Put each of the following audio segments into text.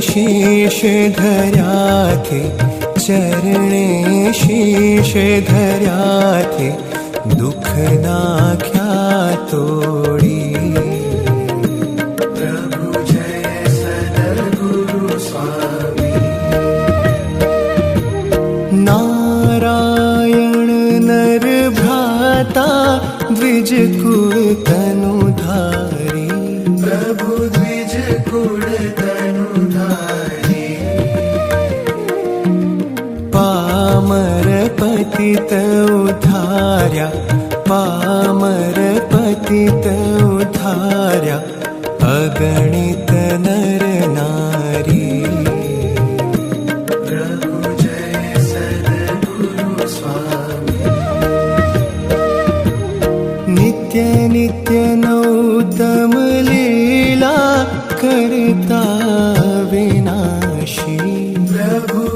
शीश धरा थे चरणे शीश धरा थे दुख ना क्या तोड़ी नारायण नर कुल तनुधारी। प्रभु पतित उद्धार्या पामर पतित उद्धार्या अगणित नर नारी। प्रभु जय सद्गुरु स्वामी। नित्य नित्य नौतम लीला करता विनाशी। प्रभु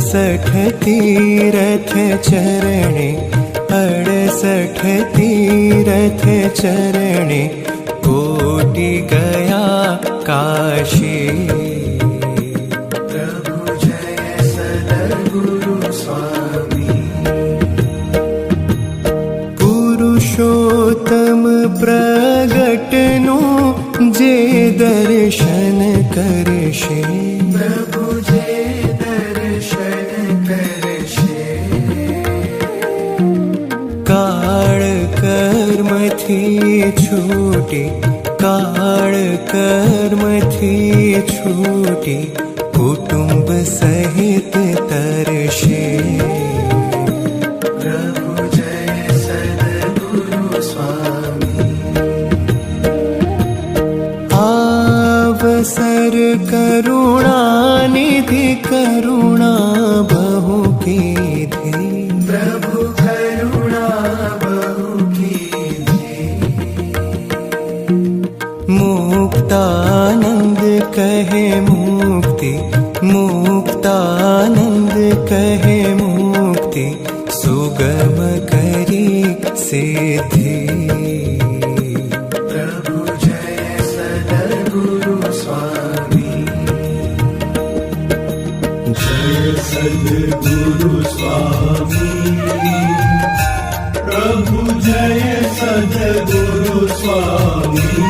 अडसठ तीरथ चरणे अडसठ तीरथ चरणे कोटि गया काशी। प्रभु जय सद्गुरु स्वामी। पुरुषोत्तम प्रगटनु जे दर्शन करशे कर्मथी छूटी काळ कर्मथी छूटी कुटुंब सहित तरशे। प्रभु जय सद्गुरु स्वामी। आवसर करुणानिधि करुणा बहु कीधि मुक्ति, मुक्तानंद कहे मुक्ति, सुगम करी सिद्धि। प्रभु जय सद्गुरु स्वामी। जय सद्गुरु स्वामी। प्रभु जय सद्गुरु स्वामी।